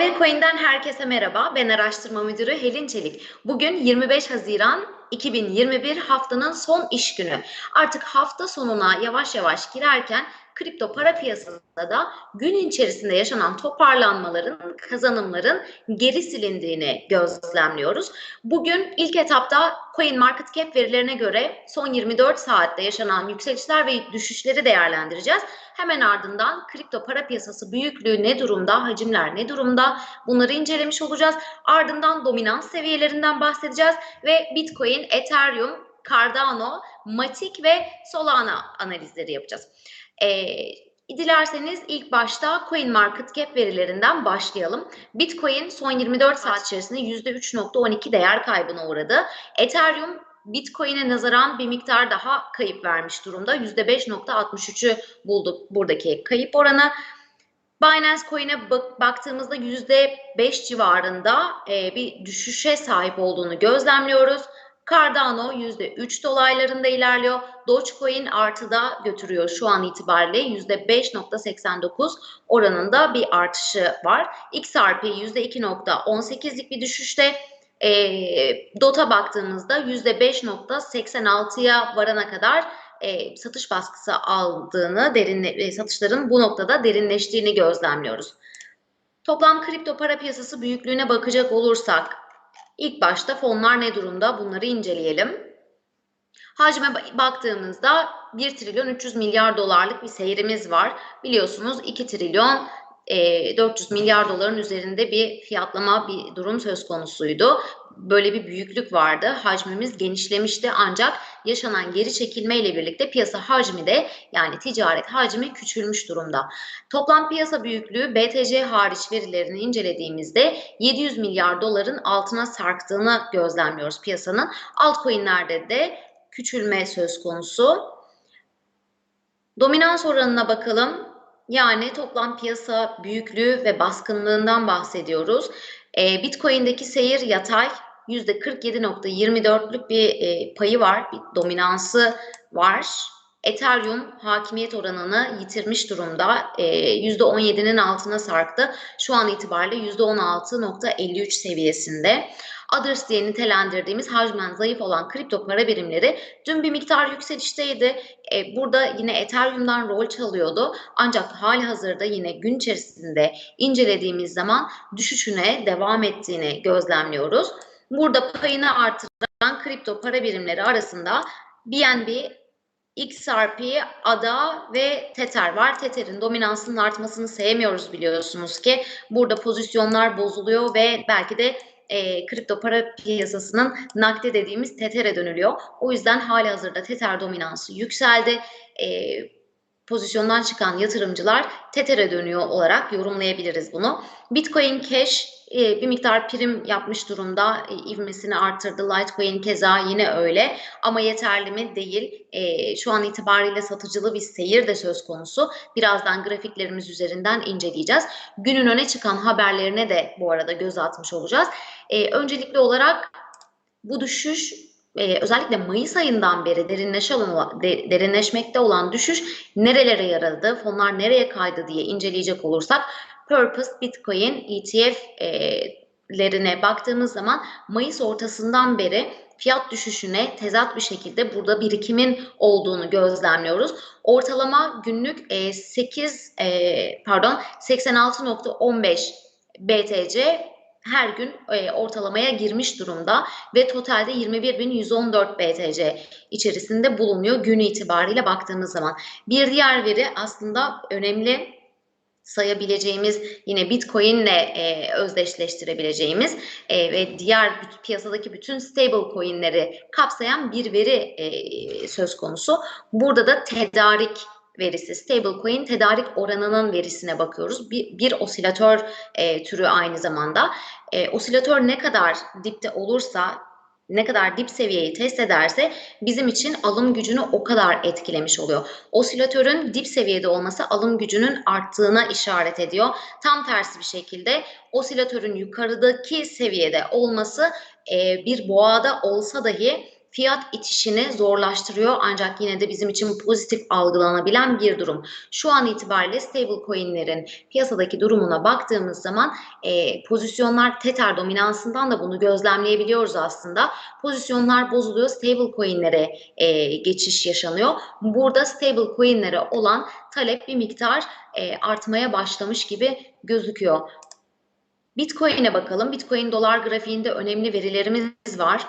ALB Coin'den herkese merhaba. Ben araştırma müdürü Helin Çelik. Bugün 25 Haziran 2021 haftanın son iş günü. Artık hafta sonuna yavaş yavaş girerken kripto para piyasasında da gün içerisinde yaşanan toparlanmaların, kazanımların geri silindiğini gözlemliyoruz. Bugün ilk etapta Coin Market Cap verilerine göre son 24 saatte yaşanan yükselişler ve düşüşleri değerlendireceğiz. Hemen ardından kripto para piyasası büyüklüğü ne durumda, hacimler ne durumda bunları incelemiş olacağız. Ardından dominans seviyelerinden bahsedeceğiz ve Bitcoin, Ethereum, Cardano, Matic ve Solana analizleri yapacağız. E, dilerseniz ilk başta Coin Market Cap verilerinden başlayalım. Bitcoin son 24 saat içerisinde %3.12 değer kaybına uğradı. Ethereum Bitcoin'e nazaran bir miktar daha kayıp vermiş durumda. %5.63'ü bulduk buradaki kayıp oranı. Binance Coin'e bak baktığımızda %5 civarında e, bir düşüşe sahip olduğunu gözlemliyoruz. Cardano %3 dolaylarında ilerliyor. Dogecoin artıda götürüyor şu an itibariyle %5.89 oranında bir artışı var. XRP %2.18'lik bir düşüşte. E, DOT'a baktığımızda %5.86'ya varana kadar e, satış baskısı aldığını, derinle, e, satışların bu noktada derinleştiğini gözlemliyoruz. Toplam kripto para piyasası büyüklüğüne bakacak olursak İlk başta fonlar ne durumda bunları inceleyelim. Hacme baktığımızda 1 trilyon 300 milyar dolarlık bir seyrimiz var. Biliyorsunuz 2 trilyon 400 milyar doların üzerinde bir fiyatlama bir durum söz konusuydu. Böyle bir büyüklük vardı. Hacmimiz genişlemişti ancak yaşanan geri çekilme ile birlikte piyasa hacmi de yani ticaret hacmi küçülmüş durumda. Toplam piyasa büyüklüğü BTC hariç verilerini incelediğimizde 700 milyar doların altına sarktığını gözlemliyoruz piyasanın. Altcoin'lerde de küçülme söz konusu. Dominans oranına bakalım. Yani toplam piyasa büyüklüğü ve baskınlığından bahsediyoruz. E, Bitcoin'deki seyir yatay %47.24'lük bir e, payı var, bir dominansı var. Ethereum hakimiyet oranını yitirmiş durumda. E, %17'nin altına sarktı. Şu an itibariyle %16.53 seviyesinde. Others diye nitelendirdiğimiz hacmen zayıf olan kripto para birimleri dün bir miktar yükselişteydi. E, burada yine Ethereum'dan rol çalıyordu. Ancak hali hazırda yine gün içerisinde incelediğimiz zaman düşüşüne devam ettiğini gözlemliyoruz. Burada payını artıran kripto para birimleri arasında BNB, XRP, ADA ve Tether var. Tether'in dominansının artmasını sevmiyoruz biliyorsunuz ki. Burada pozisyonlar bozuluyor ve belki de e, kripto para piyasasının nakde dediğimiz Tether'e dönülüyor. O yüzden hali hazırda Tether dominansı yükseldi. E, pozisyondan çıkan yatırımcılar Tether'e dönüyor olarak yorumlayabiliriz bunu. Bitcoin Cash e, bir miktar prim yapmış durumda. E, ivmesini arttırdı. Litecoin keza yine öyle. Ama yeterli mi? Değil. E, şu an itibariyle satıcılı bir seyir de söz konusu. Birazdan grafiklerimiz üzerinden inceleyeceğiz. Günün öne çıkan haberlerine de bu arada göz atmış olacağız. öncelikli olarak bu düşüş e, özellikle Mayıs ayından beri derinleşe derinleşmekte olan düşüş nerelere yaradı, fonlar nereye kaydı diye inceleyecek olursak Purpose Bitcoin ETF'lerine baktığımız zaman Mayıs ortasından beri fiyat düşüşüne tezat bir şekilde burada birikimin olduğunu gözlemliyoruz. Ortalama günlük 8 e, pardon 86.15 BTC her gün e, ortalamaya girmiş durumda ve totalde 21.114 BTC içerisinde bulunuyor gün itibariyle baktığımız zaman. Bir diğer veri aslında önemli sayabileceğimiz yine Bitcoin'le e, özdeşleştirebileceğimiz e, ve diğer piyasadaki bütün stable coin'leri kapsayan bir veri e, söz konusu. Burada da tedarik verisi, stablecoin tedarik oranının verisine bakıyoruz. Bir, bir osilatör e, türü aynı zamanda. E, osilatör ne kadar dipte olursa ne kadar dip seviyeyi test ederse bizim için alım gücünü o kadar etkilemiş oluyor. Osilatörün dip seviyede olması alım gücünün arttığına işaret ediyor. Tam tersi bir şekilde osilatörün yukarıdaki seviyede olması e, bir boğada olsa dahi fiyat itişini zorlaştırıyor ancak yine de bizim için pozitif algılanabilen bir durum. Şu an itibariyle stable coinlerin piyasadaki durumuna baktığımız zaman e, pozisyonlar Tether dominansından da bunu gözlemleyebiliyoruz aslında. Pozisyonlar bozuluyor, stable coinlere e, geçiş yaşanıyor. Burada stable coinlere olan talep bir miktar e, artmaya başlamış gibi gözüküyor. Bitcoin'e bakalım. Bitcoin dolar grafiğinde önemli verilerimiz var.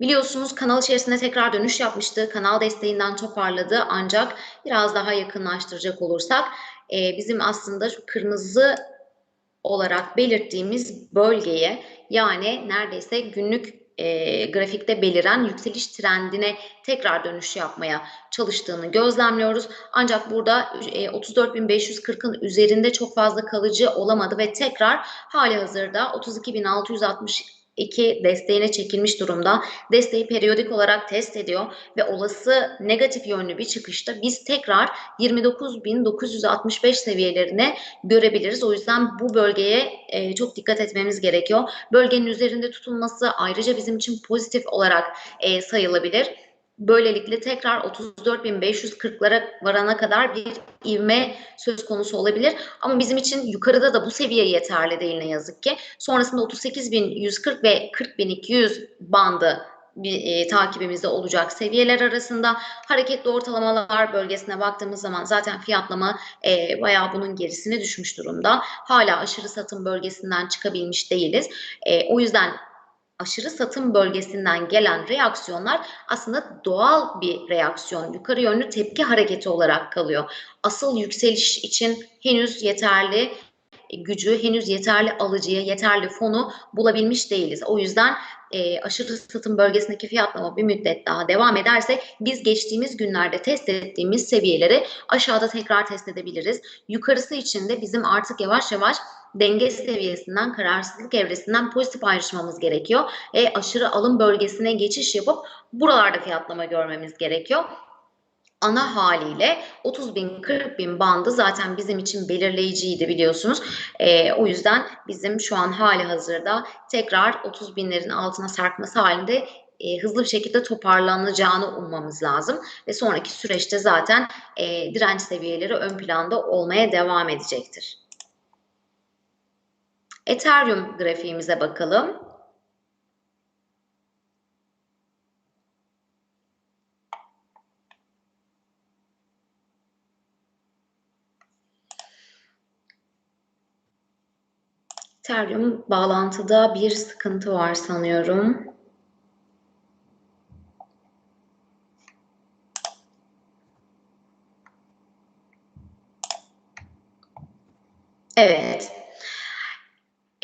Biliyorsunuz kanal içerisinde tekrar dönüş yapmıştı. Kanal desteğinden toparladı ancak biraz daha yakınlaştıracak olursak e, bizim aslında kırmızı olarak belirttiğimiz bölgeye yani neredeyse günlük e, grafikte beliren yükseliş trendine tekrar dönüş yapmaya çalıştığını gözlemliyoruz. Ancak burada e, 34.540'ın üzerinde çok fazla kalıcı olamadı ve tekrar hali hazırda 32.660 2 desteğine çekilmiş durumda. Desteği periyodik olarak test ediyor ve olası negatif yönlü bir çıkışta biz tekrar 29.965 seviyelerine görebiliriz. O yüzden bu bölgeye e, çok dikkat etmemiz gerekiyor. Bölgenin üzerinde tutulması ayrıca bizim için pozitif olarak e, sayılabilir. Böylelikle tekrar 34.540'lara varana kadar bir ivme söz konusu olabilir. Ama bizim için yukarıda da bu seviye yeterli değil ne yazık ki. Sonrasında 38.140 ve 40.200 bandı bir e, takibimizde olacak seviyeler arasında hareketli ortalamalar bölgesine baktığımız zaman zaten fiyatlama e, bayağı bunun gerisine düşmüş durumda. Hala aşırı satım bölgesinden çıkabilmiş değiliz. E, o yüzden aşırı satım bölgesinden gelen reaksiyonlar aslında doğal bir reaksiyon, yukarı yönlü tepki hareketi olarak kalıyor. Asıl yükseliş için henüz yeterli gücü, henüz yeterli alıcıya, yeterli fonu bulabilmiş değiliz. O yüzden e, aşırı satım bölgesindeki fiyatlama bir müddet daha devam ederse biz geçtiğimiz günlerde test ettiğimiz seviyeleri aşağıda tekrar test edebiliriz. Yukarısı için de bizim artık yavaş yavaş denge seviyesinden, kararsızlık evresinden pozitif ayrışmamız gerekiyor. E, aşırı alım bölgesine geçiş yapıp buralarda fiyatlama görmemiz gerekiyor ana haliyle 30 bin 40 bin bandı zaten bizim için belirleyiciydi biliyorsunuz. E, o yüzden bizim şu an hali hazırda tekrar 30 binlerin altına sarkması halinde e, hızlı bir şekilde toparlanacağını ummamız lazım. Ve sonraki süreçte zaten e, direnç seviyeleri ön planda olmaya devam edecektir. Ethereum grafiğimize bakalım. Ethereum bağlantıda bir sıkıntı var sanıyorum.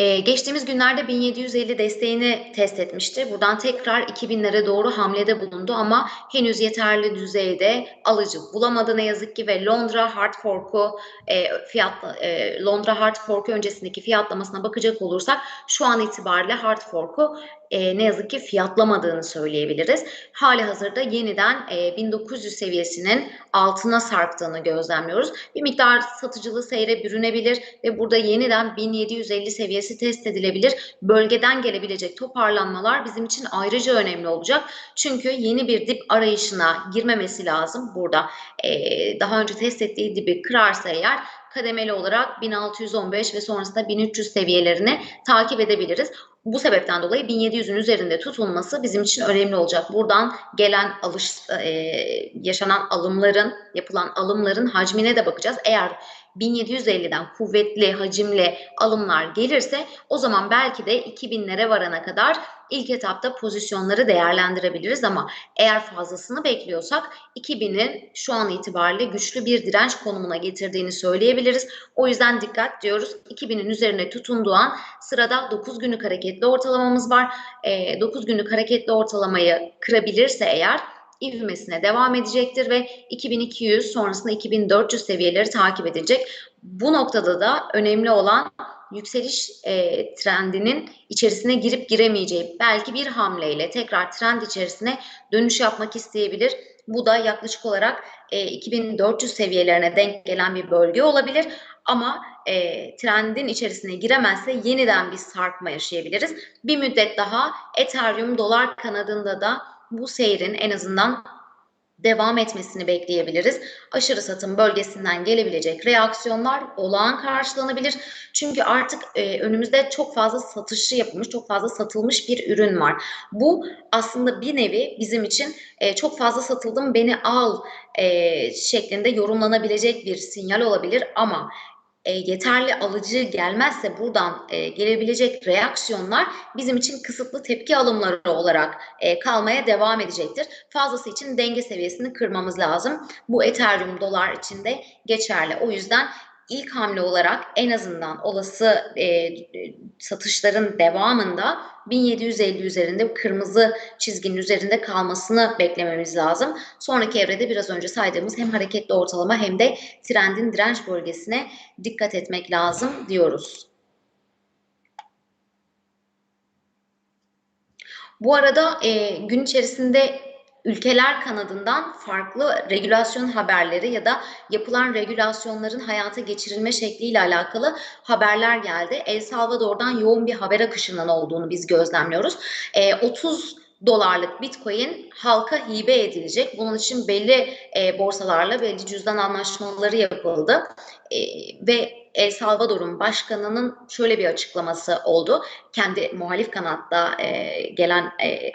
Ee, geçtiğimiz günlerde 1750 desteğini test etmişti. Buradan tekrar 2000'lere doğru hamlede bulundu ama henüz yeterli düzeyde alıcı bulamadı ne yazık ki ve Londra Hard Fork'u e, fiyat e, Londra Hard Fork'u öncesindeki fiyatlamasına bakacak olursak şu an itibariyle Hard Fork'u e, ne yazık ki fiyatlamadığını söyleyebiliriz. Hali hazırda yeniden e, 1900 seviyesinin altına sarktığını gözlemliyoruz. Bir miktar satıcılı seyre bürünebilir ve burada yeniden 1750 seviyesi test edilebilir. Bölgeden gelebilecek toparlanmalar bizim için ayrıca önemli olacak. Çünkü yeni bir dip arayışına girmemesi lazım burada. E, daha önce test ettiği dibi kırarsa eğer kademeli olarak 1615 ve sonrasında 1300 seviyelerini takip edebiliriz. Bu sebepten dolayı 1700'ün üzerinde tutulması bizim için önemli olacak. Buradan gelen alış, e, yaşanan alımların, yapılan alımların hacmine de bakacağız. Eğer 1750'den kuvvetli, hacimli alımlar gelirse o zaman belki de 2000'lere varana kadar ilk etapta pozisyonları değerlendirebiliriz ama eğer fazlasını bekliyorsak 2000'in şu an itibariyle güçlü bir direnç konumuna getirdiğini söyleyebiliriz. O yüzden dikkat diyoruz. 2000'in üzerine tutunduğu an sırada 9 günlük hareketli ortalamamız var. E, 9 günlük hareketli ortalamayı kırabilirse eğer ivmesine devam edecektir ve 2200 sonrasında 2400 seviyeleri takip edilecek. Bu noktada da önemli olan yükseliş e, trendinin içerisine girip giremeyeceği belki bir hamleyle tekrar trend içerisine dönüş yapmak isteyebilir. Bu da yaklaşık olarak e, 2400 seviyelerine denk gelen bir bölge olabilir. Ama e, trendin içerisine giremezse yeniden bir sarkma yaşayabiliriz. Bir müddet daha Ethereum dolar kanadında da bu seyrin en azından devam etmesini bekleyebiliriz. Aşırı satım bölgesinden gelebilecek reaksiyonlar olağan karşılanabilir. Çünkü artık e, önümüzde çok fazla satışı yapılmış, çok fazla satılmış bir ürün var. Bu aslında bir nevi bizim için e, çok fazla satıldım beni al e, şeklinde yorumlanabilecek bir sinyal olabilir ama e, yeterli alıcı gelmezse buradan e, gelebilecek reaksiyonlar bizim için kısıtlı tepki alımları olarak e, kalmaya devam edecektir. Fazlası için denge seviyesini kırmamız lazım. Bu Ethereum dolar için de geçerli. O yüzden ilk hamle olarak en azından olası e, satışların devamında 1750 üzerinde kırmızı çizginin üzerinde kalmasını beklememiz lazım. Sonraki evrede biraz önce saydığımız hem hareketli ortalama hem de trendin direnç bölgesine dikkat etmek lazım diyoruz. Bu arada e, gün içerisinde ülkeler kanadından farklı regülasyon haberleri ya da yapılan regülasyonların hayata geçirilme şekliyle alakalı haberler geldi. El Salvador'dan yoğun bir haber akışının olduğunu biz gözlemliyoruz. E, 30 dolarlık Bitcoin halka hibe edilecek. Bunun için belli e, borsalarla belli cüzdan anlaşmaları yapıldı. E, ve El Salvador'un başkanının şöyle bir açıklaması oldu. Kendi muhalif kanatta e, gelen e,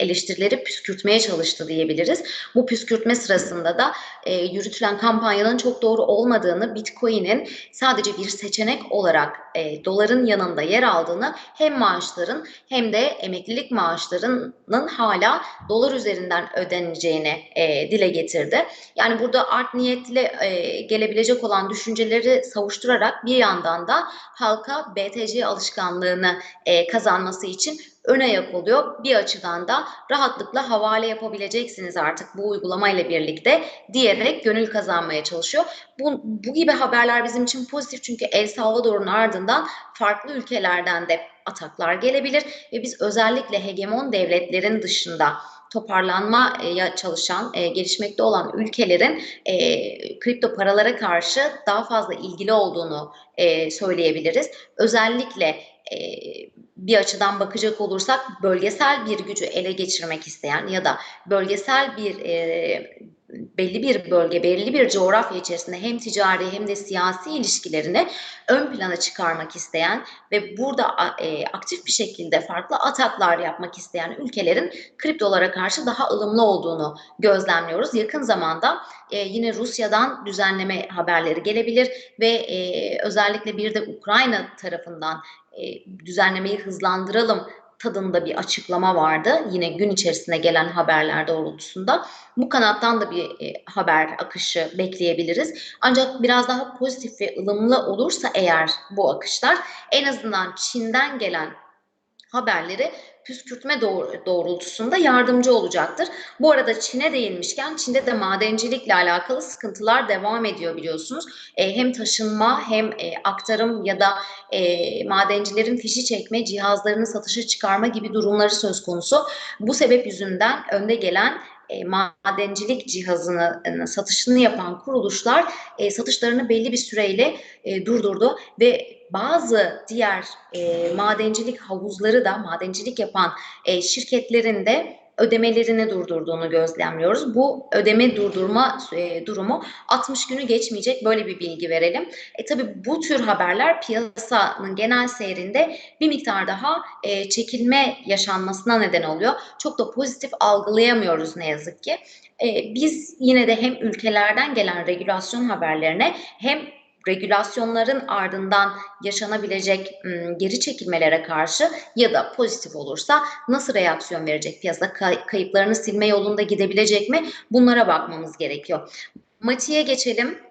eleştirileri püskürtmeye çalıştı diyebiliriz. Bu püskürtme sırasında da e, yürütülen kampanyanın çok doğru olmadığını, Bitcoin'in sadece bir seçenek olarak e, doların yanında yer aldığını hem maaşların hem de emeklilik maaşlarının hala dolar üzerinden ödeneceğini e, dile getirdi. Yani burada art niyetle e, gelebilecek olan düşünceleri savuşturarak bir yandan da halka BTC alışkanlığını e, kazanması için ön ayak oluyor. Bir açıdan da rahatlıkla havale yapabileceksiniz artık bu uygulamayla birlikte diyerek gönül kazanmaya çalışıyor. Bu, bu gibi haberler bizim için pozitif çünkü El Salvador'un ardından farklı ülkelerden de ataklar gelebilir ve biz özellikle hegemon devletlerin dışında toparlanmaya çalışan, e, gelişmekte olan ülkelerin e, kripto paralara karşı daha fazla ilgili olduğunu e, söyleyebiliriz. Özellikle e, bir açıdan bakacak olursak bölgesel bir gücü ele geçirmek isteyen ya da bölgesel bir e, belli bir bölge, belli bir coğrafya içerisinde hem ticari hem de siyasi ilişkilerini ön plana çıkarmak isteyen ve burada e, aktif bir şekilde farklı ataklar yapmak isteyen ülkelerin kriptolara karşı daha ılımlı olduğunu gözlemliyoruz. Yakın zamanda e, yine Rusya'dan düzenleme haberleri gelebilir ve e, özellikle bir de Ukrayna tarafından e, düzenlemeyi hızlandıralım tadında bir açıklama vardı. Yine gün içerisinde gelen haberler doğrultusunda. Bu kanattan da bir e, haber akışı bekleyebiliriz. Ancak biraz daha pozitif ve ılımlı olursa eğer bu akışlar en azından Çin'den gelen haberleri püskürtme doğrultusunda yardımcı olacaktır. Bu arada Çin'e değinmişken Çin'de de madencilikle alakalı sıkıntılar devam ediyor biliyorsunuz. E, hem taşınma hem e, aktarım ya da e, madencilerin fişi çekme, cihazlarını satışa çıkarma gibi durumları söz konusu. Bu sebep yüzünden önde gelen e, madencilik cihazını satışını yapan kuruluşlar e, satışlarını belli bir süreyle e, durdurdu ve bazı diğer e, madencilik havuzları da madencilik yapan e, şirketlerin de ödemelerini durdurduğunu gözlemliyoruz. Bu ödeme durdurma e, durumu 60 günü geçmeyecek böyle bir bilgi verelim. E tabi bu tür haberler piyasanın genel seyrinde bir miktar daha e, çekilme yaşanmasına neden oluyor. Çok da pozitif algılayamıyoruz ne yazık ki. E, biz yine de hem ülkelerden gelen regülasyon haberlerine hem regülasyonların ardından yaşanabilecek geri çekilmelere karşı ya da pozitif olursa nasıl reaksiyon verecek piyasa kayıplarını silme yolunda gidebilecek mi bunlara bakmamız gerekiyor. Mati'ye geçelim.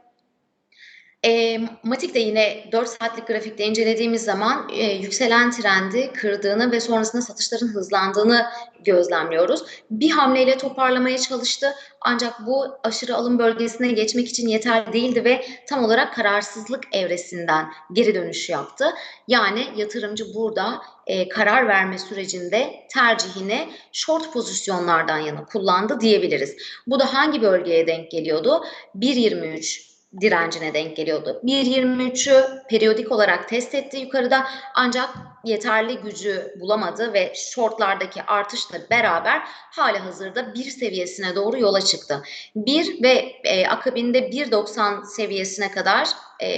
E, Matik de yine 4 saatlik grafikte incelediğimiz zaman e, yükselen trendi kırdığını ve sonrasında satışların hızlandığını gözlemliyoruz. Bir hamleyle toparlamaya çalıştı ancak bu aşırı alım bölgesine geçmek için yeterli değildi ve tam olarak kararsızlık evresinden geri dönüş yaptı. Yani yatırımcı burada e, karar verme sürecinde tercihini short pozisyonlardan yana kullandı diyebiliriz. Bu da hangi bölgeye denk geliyordu? 1.23 direncine denk geliyordu. 1.23'ü periyodik olarak test etti yukarıda ancak yeterli gücü bulamadı ve shortlardaki artışla beraber hali hazırda 1 seviyesine doğru yola çıktı. 1 ve e, akabinde 1.90 seviyesine kadar e,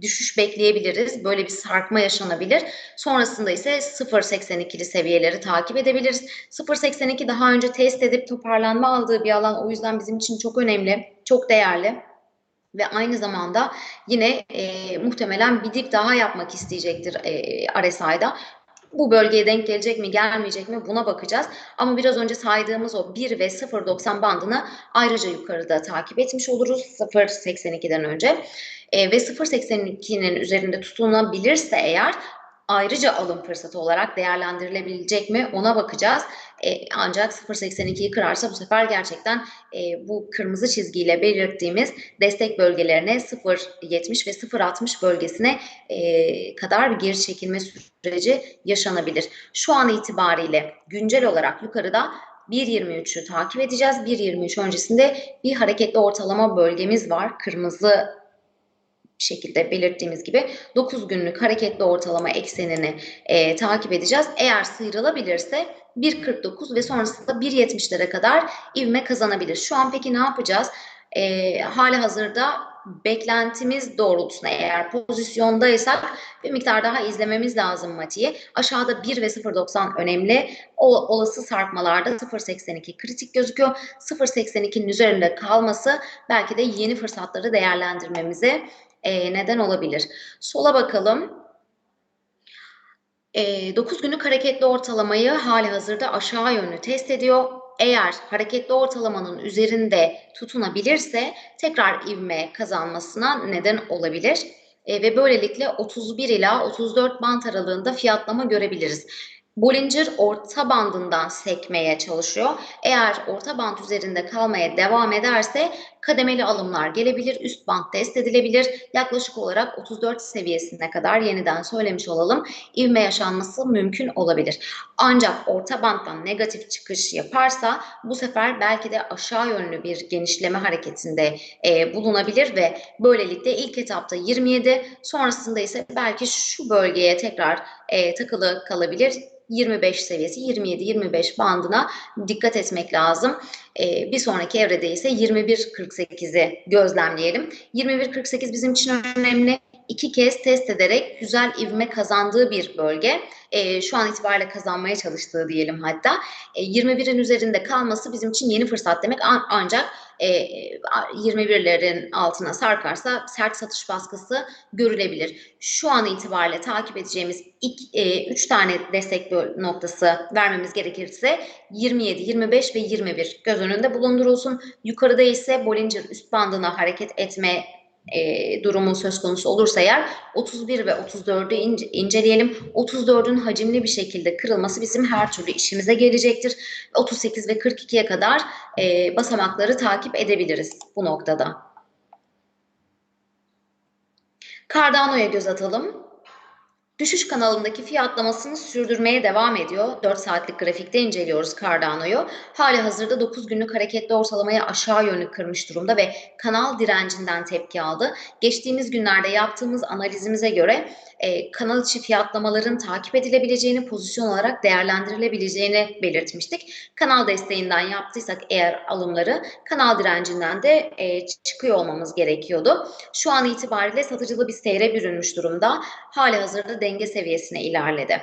düşüş bekleyebiliriz. Böyle bir sarkma yaşanabilir. Sonrasında ise 0.82'li seviyeleri takip edebiliriz. 0.82 daha önce test edip toparlanma aldığı bir alan. O yüzden bizim için çok önemli, çok değerli ve aynı zamanda yine e, muhtemelen bir dip daha yapmak isteyecektir e, RSI'da. Bu bölgeye denk gelecek mi gelmeyecek mi buna bakacağız. Ama biraz önce saydığımız o 1 ve 0.90 bandını ayrıca yukarıda takip etmiş oluruz 0.82'den önce. E, ve 0.82'nin üzerinde tutunabilirse eğer ayrıca alım fırsatı olarak değerlendirilebilecek mi ona bakacağız. E, ancak 0.82'yi kırarsa bu sefer gerçekten e, bu kırmızı çizgiyle belirttiğimiz destek bölgelerine 0.70 ve 0.60 bölgesine e, kadar bir geri çekilme süreci yaşanabilir. Şu an itibariyle güncel olarak yukarıda 1.23'ü takip edeceğiz. 1.23 öncesinde bir hareketli ortalama bölgemiz var. Kırmızı şekilde belirttiğimiz gibi 9 günlük hareketli ortalama eksenini e, takip edeceğiz. Eğer sıyrılabilirse 1.49 ve sonrasında 1.70'lere kadar ivme kazanabilir. Şu an peki ne yapacağız? E, hali hazırda beklentimiz doğrultusunda eğer pozisyondaysak bir miktar daha izlememiz lazım matiği. Aşağıda 1 ve 0.90 önemli. O, olası sarkmalarda 0.82 kritik gözüküyor. 0.82'nin üzerinde kalması belki de yeni fırsatları değerlendirmemize e, neden olabilir. Sola bakalım. E, 9 günlük hareketli ortalamayı hali hazırda aşağı yönlü test ediyor. Eğer hareketli ortalamanın üzerinde tutunabilirse tekrar ivme kazanmasına neden olabilir. E, ve böylelikle 31 ila 34 bant aralığında fiyatlama görebiliriz. Bollinger orta bandından sekmeye çalışıyor. Eğer orta band üzerinde kalmaya devam ederse kademeli alımlar gelebilir. Üst band test edilebilir. Yaklaşık olarak 34 seviyesine kadar yeniden söylemiş olalım. İvme yaşanması mümkün olabilir. Ancak orta banddan negatif çıkış yaparsa bu sefer belki de aşağı yönlü bir genişleme hareketinde e, bulunabilir ve böylelikle ilk etapta 27 sonrasında ise belki şu bölgeye tekrar e, takılı kalabilir 25 seviyesi 27-25 bandına dikkat etmek lazım. Ee, bir sonraki evrede ise 21-48'i gözlemleyelim. 21-48 bizim için önemli. İki kez test ederek güzel ivme kazandığı bir bölge. E, şu an itibariyle kazanmaya çalıştığı diyelim hatta. E, 21'in üzerinde kalması bizim için yeni fırsat demek. An ancak e, 21'lerin altına sarkarsa sert satış baskısı görülebilir. Şu an itibariyle takip edeceğimiz 3 e, tane destek noktası vermemiz gerekirse 27, 25 ve 21 göz önünde bulundurulsun. Yukarıda ise Bollinger üst bandına hareket etme e, durumu söz konusu olursa eğer 31 ve 34'ü ince, inceleyelim. 34'ün hacimli bir şekilde kırılması bizim her türlü işimize gelecektir. 38 ve 42'ye kadar e, basamakları takip edebiliriz bu noktada. Cardano'ya göz atalım. Düşüş kanalındaki fiyatlamasını sürdürmeye devam ediyor. 4 saatlik grafikte inceliyoruz Cardano'yu. Hali hazırda 9 günlük hareketli ortalamayı aşağı yönlü kırmış durumda ve kanal direncinden tepki aldı. Geçtiğimiz günlerde yaptığımız analizimize göre e, kanal içi fiyatlamaların takip edilebileceğini, pozisyon olarak değerlendirilebileceğini belirtmiştik. Kanal desteğinden yaptıysak eğer alımları kanal direncinden de e, çıkıyor olmamız gerekiyordu. Şu an itibariyle satıcılı bir seyre bürünmüş durumda. Hali hazırda denge seviyesine ilerledi.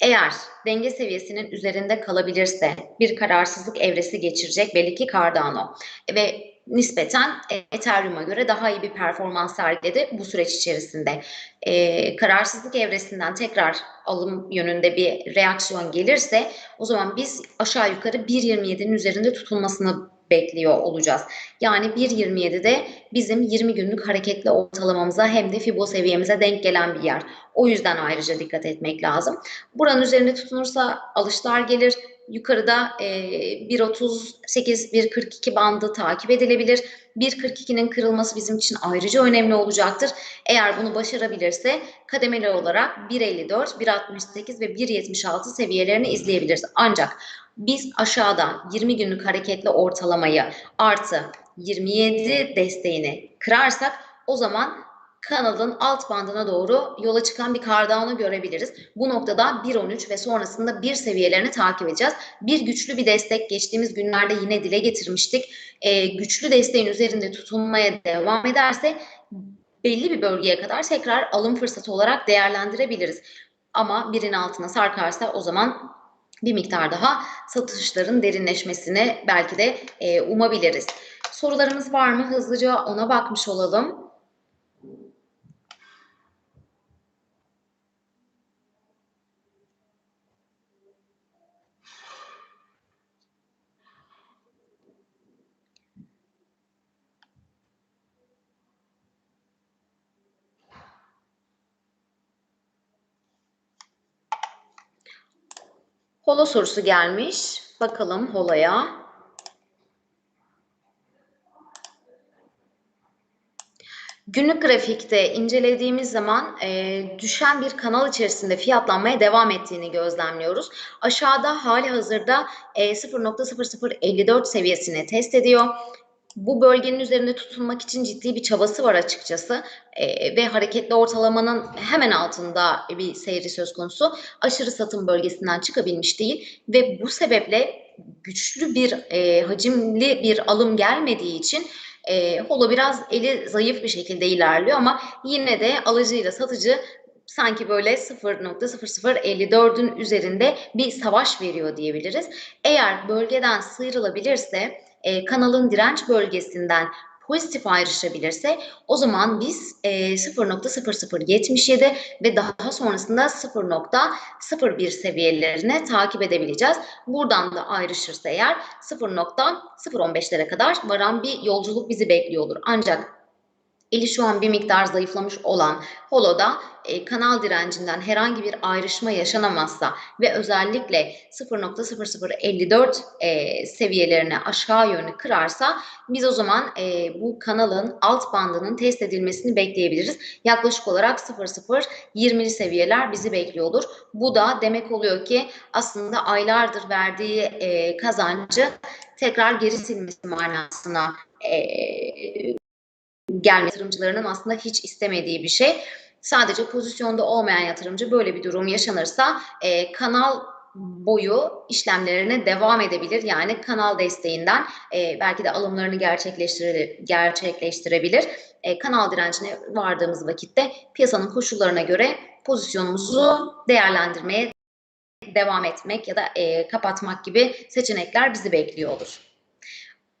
Eğer denge seviyesinin üzerinde kalabilirse bir kararsızlık evresi geçirecek belli ki Cardano ve nispeten Ethereum'a göre daha iyi bir performans sergiledi bu süreç içerisinde. Ee, kararsızlık evresinden tekrar alım yönünde bir reaksiyon gelirse o zaman biz aşağı yukarı 1.27'nin üzerinde tutulmasını bekliyor olacağız. Yani 1.27'de bizim 20 günlük hareketli ortalamamıza hem de Fibo seviyemize denk gelen bir yer. O yüzden ayrıca dikkat etmek lazım. Buranın üzerinde tutunursa alışlar gelir. Yukarıda e, 1.38, 1.42 bandı takip edilebilir. 1.42'nin kırılması bizim için ayrıca önemli olacaktır. Eğer bunu başarabilirse kademeli olarak 1.54, 1.68 ve 1.76 seviyelerini izleyebiliriz. Ancak biz aşağıda 20 günlük hareketli ortalamayı artı 27 desteğini kırarsak o zaman kanalın alt bandına doğru yola çıkan bir kardanı görebiliriz. Bu noktada 1.13 ve sonrasında bir seviyelerini takip edeceğiz. Bir güçlü bir destek geçtiğimiz günlerde yine dile getirmiştik. Ee, güçlü desteğin üzerinde tutunmaya devam ederse belli bir bölgeye kadar tekrar alım fırsatı olarak değerlendirebiliriz. Ama birin altına sarkarsa o zaman bir miktar daha satışların derinleşmesini belki de e, umabiliriz. Sorularımız var mı? Hızlıca ona bakmış olalım. Holo sorusu gelmiş. Bakalım Holo'ya. Günlük grafikte incelediğimiz zaman e, düşen bir kanal içerisinde fiyatlanmaya devam ettiğini gözlemliyoruz. Aşağıda hali hazırda e, 0.0054 seviyesini test ediyor. Bu bölgenin üzerinde tutunmak için ciddi bir çabası var açıkçası e, ve hareketli ortalamanın hemen altında bir seyri söz konusu. Aşırı satım bölgesinden çıkabilmiş değil ve bu sebeple güçlü bir e, hacimli bir alım gelmediği için e, Holo biraz eli zayıf bir şekilde ilerliyor ama yine de alıcıyla satıcı sanki böyle 0.0054'ün üzerinde bir savaş veriyor diyebiliriz. Eğer bölgeden sıyrılabilirse e, kanalın direnç bölgesinden pozitif ayrışabilirse o zaman biz e, 0.0077 ve daha sonrasında 0.01 seviyelerini takip edebileceğiz. Buradan da ayrışırsa eğer 0.015'lere kadar varan bir yolculuk bizi bekliyor olur. Ancak eli şu an bir miktar zayıflamış olan Holo'da e, kanal direncinden herhangi bir ayrışma yaşanamazsa ve özellikle 0.0054 e, seviyelerini aşağı yönlü kırarsa biz o zaman e, bu kanalın alt bandının test edilmesini bekleyebiliriz. Yaklaşık olarak 0.020 seviyeler bizi bekliyordur. Bu da demek oluyor ki aslında aylardır verdiği e, kazancı tekrar geri silmesi manasına e, gelme yatırımcılarının aslında hiç istemediği bir şey. Sadece pozisyonda olmayan yatırımcı böyle bir durum yaşanırsa e, kanal boyu işlemlerine devam edebilir. Yani kanal desteğinden e, belki de alımlarını gerçekleştire, gerçekleştirebilir. E, kanal direncine vardığımız vakitte piyasanın koşullarına göre pozisyonumuzu değerlendirmeye devam etmek ya da e, kapatmak gibi seçenekler bizi bekliyor olur.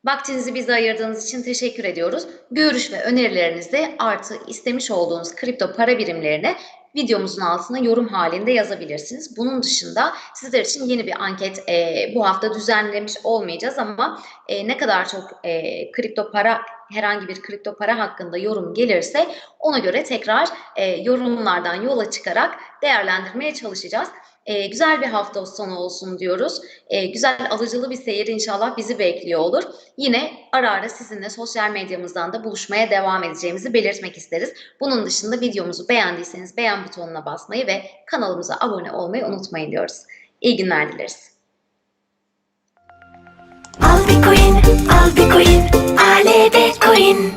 Vaktinizi bize ayırdığınız için teşekkür ediyoruz. Görüş ve önerilerinizi artı istemiş olduğunuz kripto para birimlerine videomuzun altına yorum halinde yazabilirsiniz. Bunun dışında sizler için yeni bir anket e, bu hafta düzenlemiş olmayacağız ama e, ne kadar çok e, kripto para herhangi bir kripto para hakkında yorum gelirse ona göre tekrar e, yorumlardan yola çıkarak değerlendirmeye çalışacağız. E, güzel bir hafta sonu olsun diyoruz. E, güzel alıcılı bir seyir inşallah bizi bekliyor olur. Yine ara ara sizinle sosyal medyamızdan da buluşmaya devam edeceğimizi belirtmek isteriz. Bunun dışında videomuzu beğendiyseniz beğen butonuna basmayı ve kanalımıza abone olmayı unutmayın diyoruz. İyi günler dileriz. Al bir coin, al bir coin, ALD coin.